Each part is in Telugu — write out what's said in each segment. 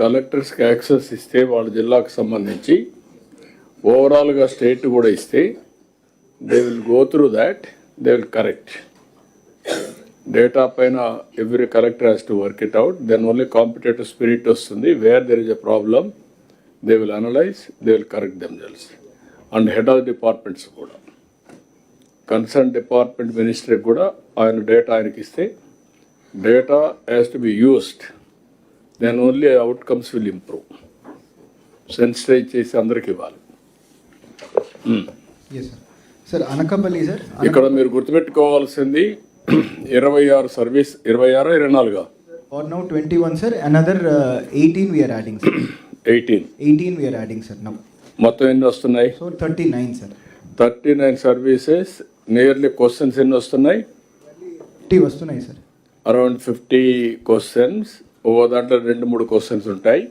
కలెక్టర్స్కి యాక్సెస్ ఇస్తే వాళ్ళ జిల్లాకు సంబంధించి ఓవరాల్గా స్టేట్ కూడా ఇస్తే they will go through that they will correct data పైన every collector has to work it out then only competitive spirit వస్తుంది. Where there is a problem they will analyse they will correct them gels and head of departments కూడా. కన్సర్న్ డిపార్ట్మెంట్ మినిస్టర్కి కూడా ఆయన డేటా ఆయనకి ఇస్తే data has to be used then only outcomes will improve sensitise చేసి అందరికి ఇవ్వాలి. సార్ అనకాపల్లి సార్ ఇక్కడ మీరు గుర్తుపెట్టుకోవాల్సింది ఇరవై ఆరు సర్వీస్ ఇరవై ఆరు ఇరవై నాలుగా? Are now twenty one sir another eighteen we are adding sir eighteen eighteen we are adding sir now మొత్తం ఎన్ని వస్తున్నాయి? So thirty nine sir thirty nine services nearly questions ఎన్ని వస్తున్నాయి? టీ వస్తున్నాయి సార్ అరౌండ్ ఫిఫ్టీ క్వశ్చన్స్ ఓ దాంట్లో రెండు మూడు క్వశ్చన్స్ ఉంటాయి.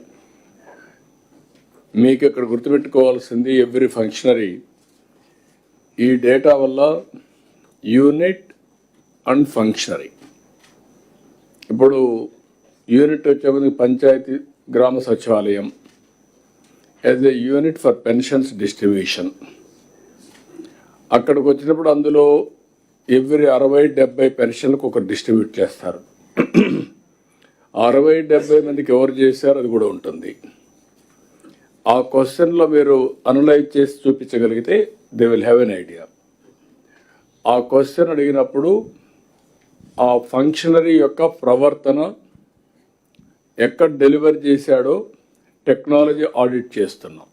మీకు ఇక్కడ గుర్తుపెట్టుకోవాల్సింది ఎవ్రీ ఫంక్షనరీ ఈ డేటా వల్ల యూనిట్ అండ్ ఫంక్షనరీ ఇప్పుడు యూనిట్ వచ్చే panchayat Grama Sachivalayam as a unit for pensions distribution అక్కడికి వచ్చినప్పుడు అందులో ఎవ్రీ అరవై డెబ్బై పెన్షన్లకు ఒక డిస్ట్రిబ్యూట్ చేస్తారు. అరవై డెబ్బై మందికి ఎవరు చేశారు అది కూడా ఉంటుంది. ఆ క్వశ్చన్లో మీరు అనలైజ్ చేసి చూపించగలిగితే they will have an idea ఆ క్వశ్చన్ అడిగినప్పుడు ఆ ఫంక్షనరీ యొక్క ప్రవర్తన ఎక్కడ డెలివర్ చేశాడో టెక్నాలజీ ఆడిట్ చేస్తున్నాం.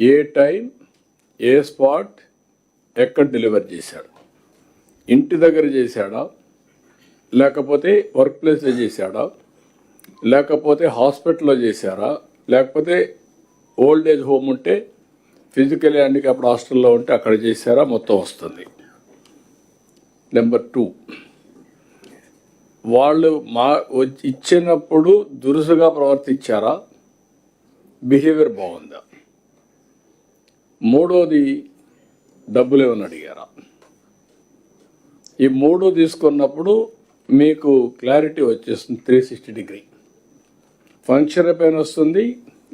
ఏ టైం ఏ స్పాట్ ఎక్కడ డెలివర్ చేశాడు? ఇంటి దగ్గర చేశాడా? లేకపోతే వర్క్ ప్లేస్లో చేశాడా? లేకపోతే హాస్పిటల్లో చేశారా? లేకపోతే ఓల్డ్ ఏజ్ హోమ్ ఉంటే ఫిజికల్ హ్యాండిక్యాప్డ్ హాస్టల్లో ఉంటే అక్కడ చేశారా? మొత్తం వస్తుంది. నెంబర్ టూ వాళ్ళు మా వచ్చి- ఇచ్చినప్పుడు దురుసుగా ప్రవర్తించారా? బిహేవియర్ బాగుందా? మూడోది డబ్బులు ఏమైనా అడిగారా? ఈ మూడు తీసుకున్నప్పుడు మీకు క్లారిటీ వచ్చేస్తుంది త్రీ సిక్స్టీ డిగ్రీ ఫంక్షన్ పైన వస్తుంది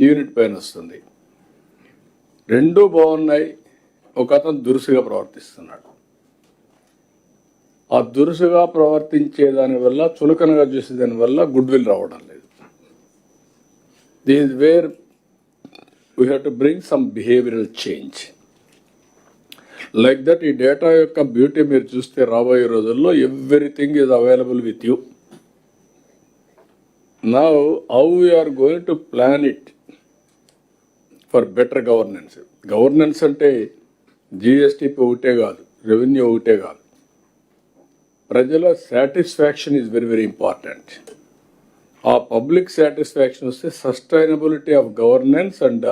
యూనిట్ పైన వస్తుంది. రెండూ బాగున్నాయి ఒక అతను దురుసుగా ప్రవర్తిస్తున్నాడు. ఆ దురుసుగా ప్రవర్తించే దానివల్ల చులకనగా చూసే దానివల్ల గుడ్ విల్ రావడం లేదు. These were we have to bring some behavioural change like that ఈ డేటా యొక్క బ్యూటీ మీరు చూస్తే రాబోయే రోజుల్లో everything is available with you now how are going to plan it for better governance governance అంటే జిఎస్టీపీ ఒకటే కాదు రెవెన్యూ ఒకటే కాదు. ప్రజల satisfaction is very very important ఆ పబ్లిక్ సాటిస్ఫాక్షన్ వస్తే sustainability of governance and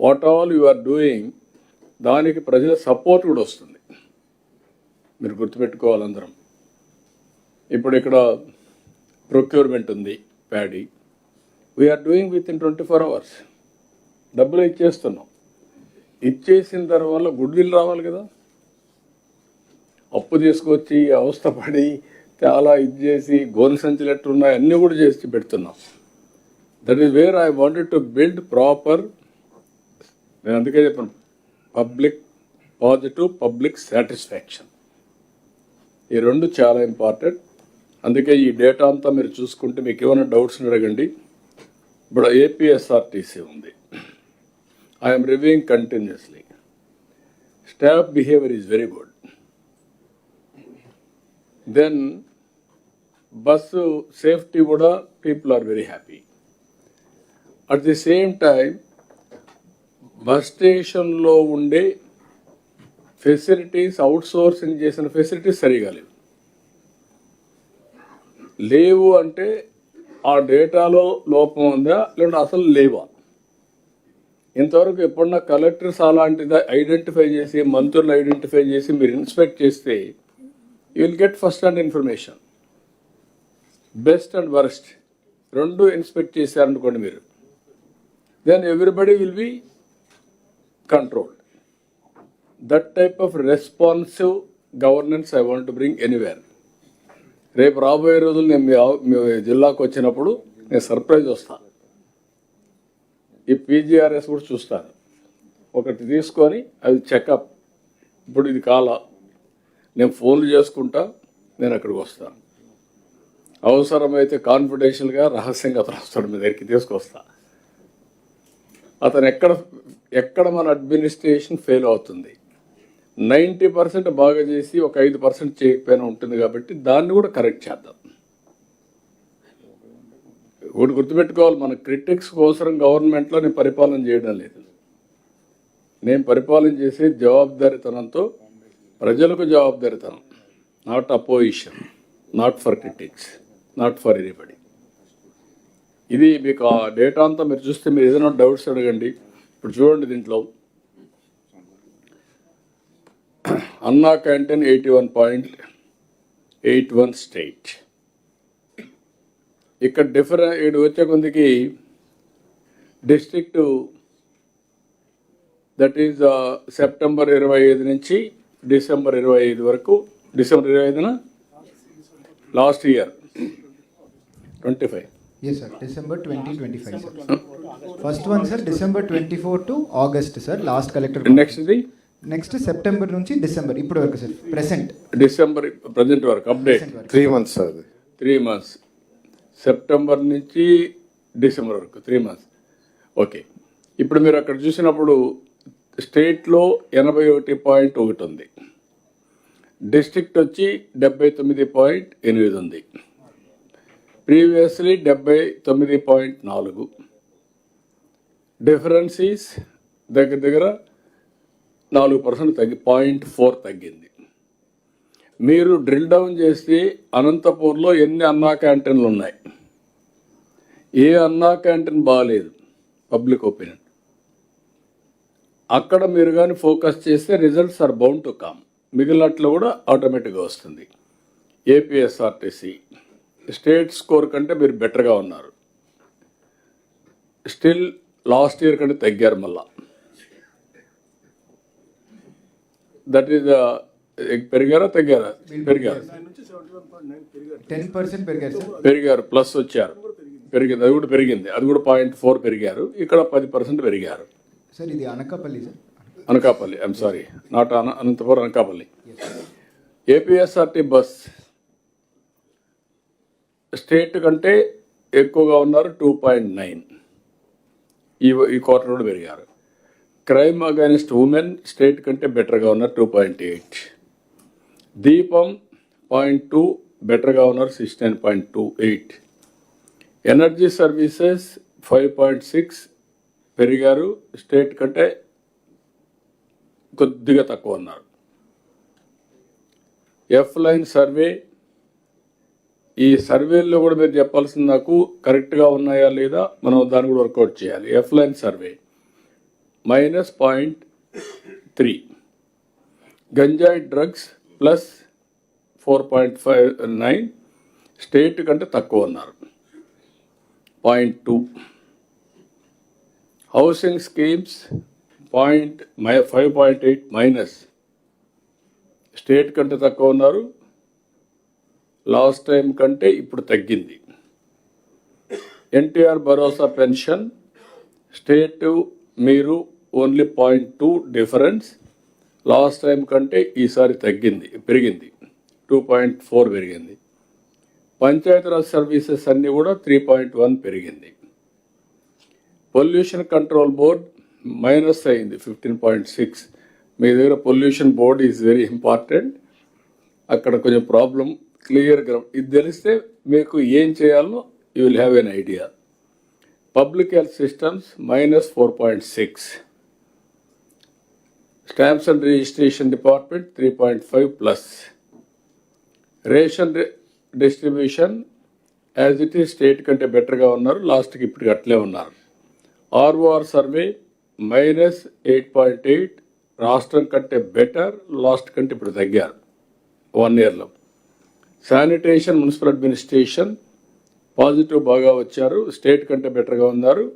what all you are doing దానికి ప్రజల సపోర్ట్ కూడా వస్తుంది. మీరు గుర్తుపెట్టుకోవాలి అందరం. ఇప్పుడు ఇక్కడ ప్రొక్యూర్మెంట్ ఉంది paddy we are doing with in twenty four hours డబ్బులు ఇచ్చేస్తున్నాం. ఇచ్చేసిన తర్వాత గుడ్ విల్ రావాలి కదా. అప్పు తీసుకొచ్చి అవస్థపడి చాలా ఇది చేసి గోన్ సంచులు ఉన్నాయి అన్నీ కూడా చేసి పెడుతున్నాం. That is where I wanted to build proper నేను అందుకే చెప్పాను పబ్లిక్ పాజిటివ్ పబ్లిక్ సాటిస్ఫాక్షన్. ఈ రెండు చాలా ఇంపార్టెంట్. అందుకే ఈ డేటా అంతా మీరు చూసుకుంటే మీకు ఏమైనా డౌట్స్ అడగండి. ఇప్పుడు ఏపీఎస్ఆర్టీసీ ఉంది. I'm reviewing continuously staff behaviour is very good then bus safety కూడా people are very happy at the same time bus స్టేషన్లో ఉండే ఫెసిలిటీస్ అవుట్సోర్సింగ్ చేసిన ఫెసిలిటీస్ సరిగా లేవు. లేవు అంటే ఆ డేటాలో లోపం ఉందా లేదంటే అసలు లేవా? ఇంతవరకు ఎప్పుడన్నా కలెక్టర్స్ అలాంటిది ఐడెంటిఫై చేసి మంత్రులు ఐడెంటిఫై చేసి మీరు ఇన్స్పెక్ట్ చేస్తే you will get first hand information best and worst రెండు ఇన్స్పెక్ట్ చేశారనుకోండి మీరు. Then everybody will be controlled that type of responsive governance I want bring anywhere రేపు రాబోయే రోజులు నేను మీ జిల్లాకు వచ్చినప్పుడు నేను సర్ప్రైజ్ వస్తాను ఈ పీజీఆర్ఎస్ కూడా చూస్తాను. ఒకటి తీసుకొని అది చెకప్ ఇప్పుడు ఇది కాల. నేను ఫోన్లు చేసుకుంటా నేను అక్కడికి వస్తాను అవసరమైతే కాన్ఫిడెన్షియల్గా రహస్యంగా అతను వస్తాడు మీ దగ్గరికి తీసుకొస్తా. అతను ఎక్కడ ఎక్కడ మన అడ్మినిస్ట్రేషన్ ఫెయిల్ అవుతుంది? నైంటీ పర్సెంట్ బాగా చేసి ఒక ఐదు పర్సెంట్ చేయకపోయినా ఉంటుంది కాబట్టి దాన్ని కూడా కరెక్ట్ చేద్దాం. ఒకటి గుర్తుపెట్టుకోవాలి మన క్రిటిక్స్ కోసరం గవర్నమెంట్లో నేను పరిపాలన చేయడం లేదు. నేను పరిపాలన చేసే జవాబుదారితనంతో ప్రజలకు జవాబుదారితనం. Not opposition not for critics not for anybody ఇది మీకు ఆ డేటా అంతా మీరు చూస్తే మీరు ఏదైనా డౌట్స్ అడగండి. ఇప్పుడు చూడండి దీంట్లో. Anna canteen eighty one point eight one state ఇక్కడ డిఫరెంట్ ఇటు వచ్చే కొందికి డిస్ట్రిక్ట్ దట్ ఈజ్ సెప్టెంబర్ ఇరవై ఐదు నుంచి డిసెంబర్ ఇరవై ఐదు వరకు. డిసెంబర్ ఇరవై ఐదున? Last year twenty five Yes, sir. December 2025, sir. First one, sir, December 24 to August, sir. Last collector. Next ఇది నెక్స్ట్ సెప్టెంబర్ నుంచి డిసెంబర్ ఇప్పుడు వరకు సార్ ప్రెసెంట్ డిసెంబర్ ప్రజెంట్ వరకు అప్డేట్ త్రీ మంత్స్ అది త్రీ మంత్స్ సెప్టెంబర్ నుంచి డిసెంబర్ వరకు త్రీ మంత్స్ ఓకే ఇప్పుడు మీరు అక్కడ చూసినప్పుడు స్టేట్లో ఎనభై ఒకటి పాయింట్ ఒకటి ఉంది. డిస్ట్రిక్ట్ వచ్చి డెబ్బై తొమ్మిది పాయింట్ ఎనిమిది ఉంది. ప్రీవియస్లీ డెబ్బై తొమ్మిది పాయింట్ నాలుగు. డిఫరెన్స్ ఈస్ దగ్గర దగ్గర నాలుగు పర్సెంట్ తగ్గి పాయింట్ ఫోర్ తగ్గింది. మీరు డ్రిల్ డౌన్ చేస్తే అనంతపూర్లో ఎన్ని అన్నా క్యాంటీన్లు ఉన్నాయి? ఏ అన్నా క్యాంటీన్ బాగాలేదు పబ్లిక్ ఒపీనియన్ అక్కడ మీరు కానీ ఫోకస్ చేస్తే results are bound to come మిగిలినట్లు కూడా ఆటోమేటిక్గా వస్తుంది. ఏపీఎస్ఆర్టీసీ స్టేట్ స్కోర్ కంటే మీరు బెటర్గా ఉన్నారు. స్టిల్ లాస్ట్ ఇయర్ కంటే తగ్గారు మళ్ళా. దట్ ఈస్ పెరిగారా తగ్గారా? పెరిగారు. టెన్ పర్సెంట్ పెరిగారు ప్లస్ వచ్చారు. పెరిగింది అది కూడా పెరిగింది. అది కూడా పాయింట్ ఫోర్ పెరిగారు. ఇక్కడ పది పర్సెంట్ పెరిగారు. సార్ ఇది Anakapalli sir. Anakapalli I'm sorry not అన Anantapuram Anakapalli. APSRT bus state కంటే ఎక్కువగా ఉన్నారు టూ పాయింట్ నైన్. ఈ ఈ క్వార్టర్లో పెరిగారు. క్రైమ్ అగైనెస్ట్ ఉమెన్ స్టేట్ కంటే బెటర్గా ఉన్నారు two point eight. Deepam point two బెటర్గా ఉన్నారు sixteen point two eight. Energy services five point six పెరిగారు. స్టేట్ కంటే కొద్దిగా తక్కువ ఉన్నారు. ఎఫ్ లైన్ సర్వే ఈ సర్వేల్లో కూడా మీరు చెప్పాల్సింది నాకు కరెక్ట్గా ఉన్నాయా లేదా మనం దాన్ని కూడా వర్కౌట్ చేయాలి. F line survey minus point three గంజాయి drugs plus four point five nine state కంటే తక్కువ ఉన్నారు. Point two housing schemes point my five point eight minus state కంటే తక్కువ ఉన్నారు. లాస్ట్ టైం కంటే ఇప్పుడు తగ్గింది. ఎన్టీఆర్ భరోసా పెన్షన్ స్టేట్ మీరు only point two difference last time కంటే ఈసారి తగ్గింది పెరిగింది. టూ పాయింట్ ఫోర్ పెరిగింది. పంచాయతీరాజ్ సర్వీసెస్ అన్నీ కూడా త్రీ పాయింట్ వన్ పెరిగింది. పొల్యూషన్ కంట్రోల్ బోర్డ్ మైనస్ అయింది ఫిఫ్టీన్ పాయింట్ సిక్స్. మీ దగ్గర pollution board is very important. అక్కడ కొంచెం ప్రాబ్లం క్లియర్ గ్రౌండ్ ఇది తెలిస్తే మీకు ఏం చేయాలో you will have an idea public health systems minus four point six stamps and registration department three point five plus ration distribution as it is state కంటే బెటర్గా ఉన్నారు. లాస్ట్కి ఇప్పటికి అట్లే ఉన్నారు. ROR survey minus eight point eight రాష్ట్రం కంటే బెటర్ లాస్ట్ కంటే ఇప్పుడు తగ్గారు. వన్ ఇయర్లో శానిటేషన్ మున్సిపల్ అడ్మినిస్ట్రేషన్ పాజిటివ్ బాగా వచ్చారు. స్టేట్ కంటే బెటర్గా ఉన్నారు.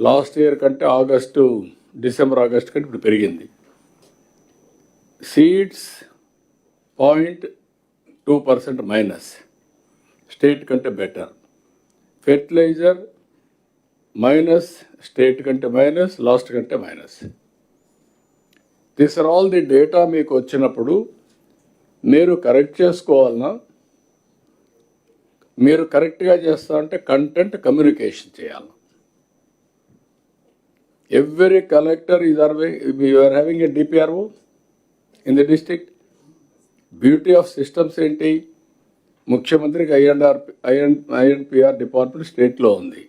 లాస్ట్ ఇయర్ కంటే ఆగస్టు డిసెంబర్ ఆగస్ట్ కంటే ఇప్పుడు పెరిగింది. Seeds point two percent minus. State కంటే బెటర్. ఫెర్టిలైజర్ మైనస్ స్టేట్ కంటే మైనస్ లాస్ట్ కంటే minus. This are all the data మీకు వచ్చినప్పుడు మీరు కరెక్ట్ చేసుకోవాలన్నా మీరు కరెక్ట్గా చేస్తా అంటే కంటెంట్ కమ్యూనికేషన్ చేయాలి. Every collector is are you're having a DPRO in the district beauty of systems ఏంటి? ముఖ్యమంత్రికి ఐఎన్ఆర్ ఐఎన్ ఐఎన్పిఆర్ డిపార్ట్మెంట్ స్టేట్లో ఉంది.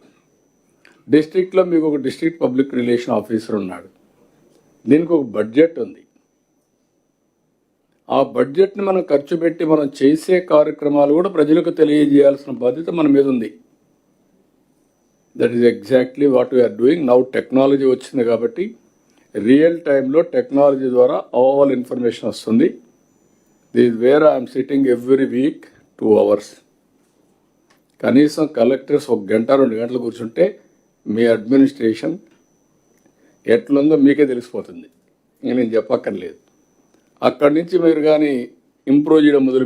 డిస్టిక్లో మీకు ఒక డిస్ట్రిక్ట్ పబ్లిక్ రిలేషన్ ఆఫీసర్ ఉన్నాడు. దీనికి ఒక బడ్జెట్ ఉంది. ఆ బడ్జెట్ని మనం ఖర్చు పెట్టి మనం చేసే కార్యక్రమాలు కూడా ప్రజలకు తెలియజేయాల్సిన బాధ్యత మన మీద ఉంది. That is exactly what we are doing now technology వచ్చింది కాబట్టి రియల్ టైంలో టెక్నాలజీ ద్వారా ఆల్ ఇన్ఫర్మేషన్ వస్తుంది. These where I'm sitting every week two hours కనీసం కలెక్టర్స్ ఒక గంట రెండు గంటలు కూర్చుంటే మీ అడ్మినిస్ట్రేషన్ ఎట్లుందో మీకే తెలిసిపోతుంది. ఇంక నేను చెప్పక్కర్లేదు. అక్కడి నుంచి మీరు కానీ ఇంప్రూవ్ చేయడం మొదలు